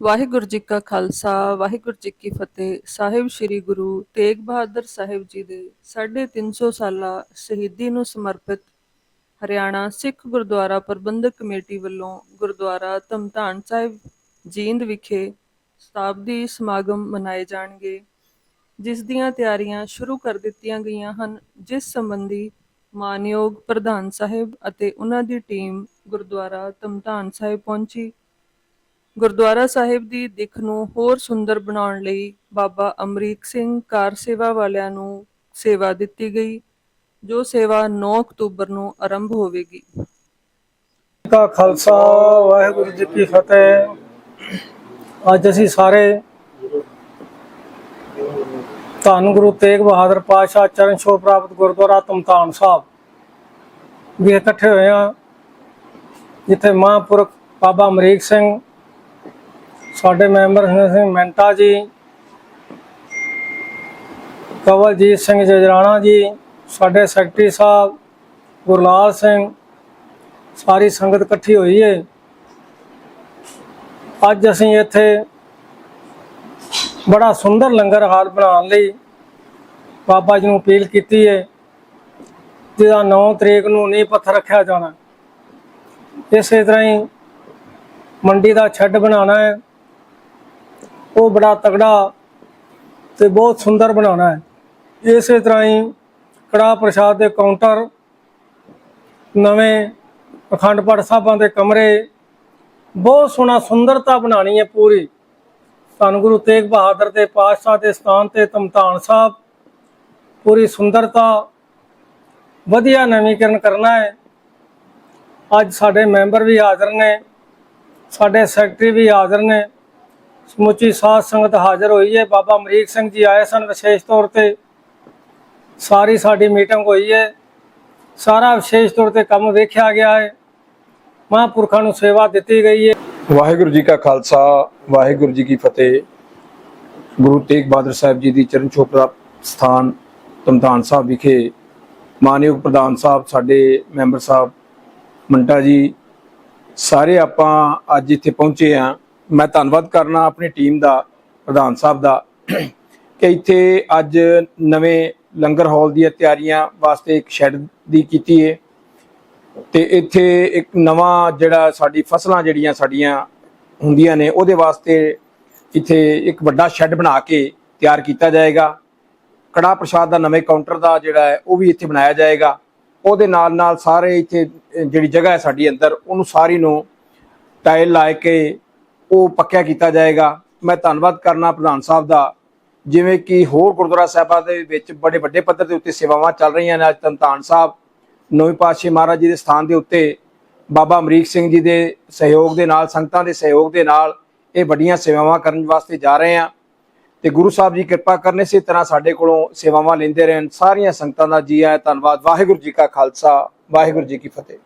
ਵਾਹਿਗੁਰੂ ਜੀ ਕਾ ਖਾਲਸਾ, ਵਾਹਿਗੁਰੂ ਜੀ ਕੀ ਫਤਿਹ। ਸਾਹਿਬ ਸ੍ਰੀ ਗੁਰੂ ਤੇਗ ਬਹਾਦਰ ਸਾਹਿਬ ਜੀ ਦੇ 350 ਸਾਲਾ ਸ਼ਹੀਦੀ ਨੂੰ ਸਮਰਪਿਤ ਹਰਿਆਣਾ ਸਿੱਖ ਗੁਰਦੁਆਰਾ ਪ੍ਰਬੰਧਕ ਕਮੇਟੀ ਵੱਲੋਂ ਗੁਰਦੁਆਰਾ ਧਮਧਾਨ ਸਾਹਿਬ, ਜੀਂਦ ਵਿਖੇ ਸ਼ਤਾਬਦੀ ਸਮਾਗਮ ਮਨਾਏ ਜਾਣਗੇ, ਜਿਸ ਦੀਆਂ ਤਿਆਰੀਆਂ ਸ਼ੁਰੂ ਕਰ ਦਿੱਤੀਆਂ ਗਈਆਂ ਹਨ, ਜਿਸ ਸੰਬੰਧੀ ਮਾਨਯੋਗ ਪ੍ਰਧਾਨ ਸਾਹਿਬ ਅਤੇ ਉਹਨਾਂ ਦੀ ਟੀਮ ਗੁਰਦੁਆਰਾ ਧਮਧਾਨ ਸਾਹਿਬ ਪਹੁੰਚੀ। ਗੁਰਦੁਆਰਾ ਸਾਹਿਬ ਦੀ ਦਿੱਖ ਨੂੰ ਹੋਰ ਸੁੰਦਰ ਬਣਾਉਣ ਲਈ ਬਾਬਾ ਅਮਰੀਕ ਸਿੰਘ ਕਾਰ ਸੇਵਾ ਵਾਲਿਆਂ ਨੂੰ ਸੇਵਾ ਦਿੱਤੀ ਗਈ, ਜੋ ਸੇਵਾ 9 ਅਕਤੂਬਰ ਨੂੰ ਆਰੰਭ ਹੋਵੇਗੀ। ਕਾ ਖਾਲਸਾ, ਵਾਹਿਗੁਰੂ ਜੀ ਕੀ ਫਤਿਹ। ਅੱਜ ਅਸੀਂ ਸਾਰੇ ਧੰਨ ਗੁਰੂ ਤੇਗ ਬਹਾਦਰ ਪਾਤਸ਼ਾਹ ਚਰਨ ਛੋਹ ਪ੍ਰਾਪਤ ਗੁਰਦੁਆਰਾ ਤਮਤਾਨ ਸਾਹਿਬ। ਵੀ ਇਕੱਠੇ ਹੋਏ ਆ ਜਿੱਥੇ ਮਹਾਂਪੁਰਖ ਬਾਬਾ ਅਮਰੀਕ ਸਿੰਘ ਸਾਡੇ ਮੈਂਬਰ ਸਿੰਘ ਸਿੰਘ ਮੈਂਟਾ ਜੀ, ਕਵਲਜੀਤ ਸਿੰਘ ਜਜਰਾਣਾ ਜੀ, ਸਾਡੇ ਸੈਕਟਰੀ ਸਾਹਿਬ ਗੁਰਲਾਲ ਸਿੰਘ, ਸਾਰੀ ਸੰਗਤ ਇਕੱਠੀ ਹੋਈ ਹੈ ਅੱਜ ਅਸੀਂ ਇੱਥੇ ਬੜਾ ਸੁੰਦਰ ਲੰਗਰ ਹਾਲ ਬਣਾਉਣ ਲਈ ਬਾਬਾ ਜੀ ਨੂੰ ਅਪੀਲ ਕੀਤੀ ਹੈ ਜਿਹਦਾ 9 ਤਰੀਕ ਨੂੰ ਨੀਂਹ ਪੱਥਰ ਰੱਖਿਆ ਜਾਣਾ। ਇਸੇ ਤਰ੍ਹਾਂ ਹੀ ਮੰਡੀ ਦਾ ਛੱਡ ਬਣਾਉਣਾ ਹੈ ਉਹ ਬੜਾ ਤਗੜਾ ਤੇ ਬਹੁਤ ਸੁੰਦਰ ਬਣਾਉਣਾ ਹੈ। ਇਸੇ ਤਰ੍ਹਾਂ ਹੀ ਕੜਾ ਪ੍ਰਸ਼ਾਦ ਦੇ ਕਾਊਂਟਰ ਨਵੇਂ ਅਖੰਡ ਪਾਠ ਸਾਹਿਬਾਂ ਦੇ ਕਮਰੇ, ਬਹੁਤ ਸੋਹਣਾ ਸੁੰਦਰਤਾ ਬਣਾਣੀ ਹੈ ਪੂਰੀ। ਧੰਨ ਗੁਰੂ ਤੇਗ ਬਹਾਦਰ ਦੇ ਪਾਤਸ਼ਾਹ ਦੇ ਸਥਾਨ ਤੇ ਤਮਤਾਨ ਸਾਹਿਬ, ਪੂਰੀ ਸੁੰਦਰਤਾ, ਵਧੀਆ ਨਵੀਕਰਨ ਕਰਨਾ ਹੈ। ਅੱਜ ਸਾਡੇ ਮੈਂਬਰ ਵੀ ਹਾਜ਼ਰ ਨੇ, ਸਾਡੇ ਸੈਕਟਰੀ ਵੀ ਹਾਜ਼ਰ ਨੇ। ਸਮੁੱਚੀ ਸਾਧ ਸੰਗਤ ਹਾਜ਼ਰ ਹੋਈ ਹੈ। ਬਾਬਾ ਅਮਰੀਕ ਸਿੰਘ ਜੀ ਆਏ ਸਨ ਵਿਸ਼ੇਸ਼ ਤੌਰ ਤੇ। ਸਾਰੀ ਸਾਡੀ ਮੀਟਿੰਗ ਹੋਈ ਹੈ। ਸਾਰਾ ਵਿਸ਼ੇਸ਼ ਤੌਰ ਤੇ ਕੰਮ ਵੇਖਿਆ ਗਿਆ ਹੈ। ਮਹਾਂਪੁਰਖਾਂ ਨੂੰ ਸੇਵਾ ਦਿੱਤੀ ਗਈ ਹੈ। ਵਾਹਿਗੁਰੂ ਜੀ ਕਾ ਖਾਲਸਾ, ਵਾਹਿਗੁਰੂ ਜੀ ਕੀ ਫਤਿਹ। ਗੁਰੂ ਤੇਗ ਬਹਾਦਰ ਸਾਹਿਬ ਜੀ ਦੀ ਚਰਨ ਛੋਹ ਪ੍ਰਾਪਤ ਸਥਾਨ, ਤਮਤਾਨ ਸਾਹਿਬ ਵਿਖੇ ਮਾਨਯੋਗ ਪ੍ਰਧਾਨ ਸਾਹਿਬ, ਸਾਡੇ ਮੈਂਬਰ ਸਾਹਿਬ, ਮੰਟਾ ਜੀ, ਸਾਰੇ ਆਪਾਂ ਅੱਜ ਇੱਥੇ ਪਹੁੰਚੇ ਆ ਮੈਂ ਧੰਨਵਾਦ ਕਰਨਾ ਆਪਣੀ ਟੀਮ ਦਾ, ਪ੍ਰਧਾਨ ਸਾਹਿਬ ਦਾ, ਕਿ ਇੱਥੇ ਅੱਜ ਨਵੇਂ ਲੰਗਰ ਹਾਲ ਦੀਆਂ ਤਿਆਰੀਆਂ ਵਾਸਤੇ ਇੱਕ ਸ਼ੈੱਡ ਦੀ ਕੀਤੀ ਹੈ ਤੇ ਇੱਥੇ ਇੱਕ ਨਵਾਂ ਜਿਹੜਾ ਸਾਡੀ ਫਸਲਾਂ ਜਿਹੜੀਆਂ ਸਾਡੀਆਂ ਹੁੰਦੀਆਂ ਨੇ, ਉਹਦੇ ਵਾਸਤੇ ਇੱਥੇ ਇੱਕ ਵੱਡਾ ਸ਼ੈੱਡ ਬਣਾ ਕੇ ਤਿਆਰ ਕੀਤਾ ਜਾਏਗਾ। ਕੜਾ ਪ੍ਰਸ਼ਾਦ ਦਾ ਨਵੇਂ ਕਾਊਂਟਰ ਦਾ ਜਿਹੜਾ ਹੈ, ਉਹ ਵੀ ਇੱਥੇ ਬਣਾਇਆ ਜਾਏਗਾ। ਉਹਦੇ ਨਾਲ ਨਾਲ ਸਾਰੇ ਇੱਥੇ ਜਿਹੜੀ ਜਗ੍ਹਾ ਹੈ ਸਾਡੀ ਅੰਦਰ, ਉਹਨੂੰ ਸਾਰੀ ਨੂੰ ਟਾਇਲ ਲਾ ਕੇ ਉਹ ਪੱਕਿਆ ਕੀਤਾ ਜਾਏਗਾ। ਮੈਂ ਧੰਨਵਾਦ ਕਰਨਾ ਪ੍ਰਧਾਨ ਸਾਹਿਬ ਦਾ। ਜਿਵੇਂ ਕਿ ਹੋਰ ਗੁਰਦੁਆਰਾ ਸਾਹਿਬਾਂ ਦੇ ਵਿੱਚ ਬੜੇ ਵੱਡੇ ਪੱਧਰ ਦੇ ਉੱਤੇ ਸੇਵਾਵਾਂ ਚੱਲ ਰਹੀਆਂ ਨੇ। ਅੱਜ ਤਨਤਾਨ ਸਾਹਿਬ, ਨੌਵੇਂ ਪਾਤਸ਼ਾਹ ਮਹਾਰਾਜ ਜੀ ਦੇ ਸਥਾਨ ਦੇ ਉੱਤੇ ਬਾਬਾ ਅਮਰੀਕ ਸਿੰਘ ਜੀ ਦੇ ਸਹਿਯੋਗ ਦੇ ਨਾਲ, ਸੰਗਤਾਂ ਦੇ ਸਹਿਯੋਗ ਦੇ ਨਾਲ ਇਹ ਵੱਡੀਆਂ ਸੇਵਾਵਾਂ ਕਰਨ ਵਾਸਤੇ ਜਾ ਰਹੇ ਹਾਂ। ਤੇ ਗੁਰੂ ਸਾਹਿਬ ਜੀ ਕਿਰਪਾ ਕਰਨ ਇਸੇ ਤਰ੍ਹਾਂ ਸਾਡੇ ਕੋਲੋਂ ਸੇਵਾਵਾਂ ਲੈਂਦੇ ਰਹਿਣ। ਸਾਰੀਆਂ ਸੰਗਤਾਂ ਦਾ ਜੀ ਆਇਆਂ ਧੰਨਵਾਦ। ਵਾਹਿਗੁਰੂ ਜੀ ਕਾ ਖਾਲਸਾ, ਵਾਹਿਗੁਰੂ ਜੀ ਕੀ ਫਤਿਹ।